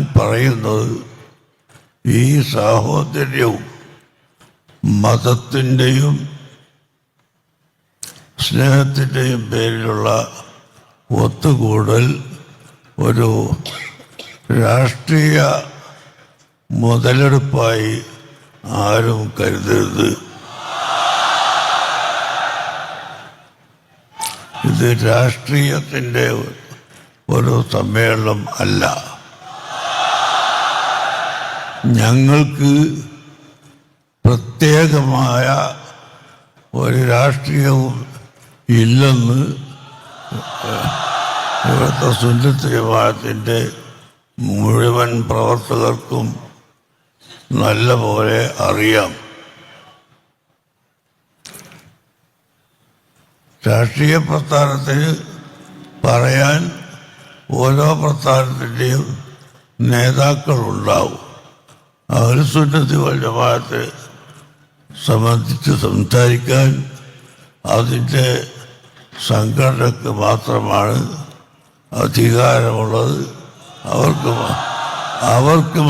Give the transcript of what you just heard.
പറയുന്നത് ഈ സാഹോദര്യവും മതത്തിന്റെയും സ്നേഹത്തിന്റെയും പേരിലുള്ള ഒത്തുകൂടൽ ഒരു രാഷ്ട്രീയ മുതലെടുപ്പായി ആരും കരുതരുത്. ഇത് രാഷ്ട്രീയത്തിന്റെ ഒരു സമ്മേളനം അല്ല. ഞങ്ങൾക്ക് പ്രത്യേകമായ ഒരു രാഷ്ട്രീയവും ഇല്ലെന്ന് ഇവിടുത്തെ സുന്നത്ത് മുഴുവൻ പ്രവർത്തകർക്കും നല്ല പോലെ അറിയാം. രാഷ്ട്രീയ പ്രസ്ഥാനത്തിന് പറയാൻ ഓരോ പ്രസ്ഥാനത്തിന്റെയും നേതാക്കളുണ്ടാവും. അവർ സുന്നത്തി ജമാഅത്തെ സംബന്ധിച്ച് സംസാരിക്കാൻ അതിന്റെ സംഘടനക്ക് മാത്രമാണ് അധികാരമുള്ളത്. അവർക്ക് അവർക്ക്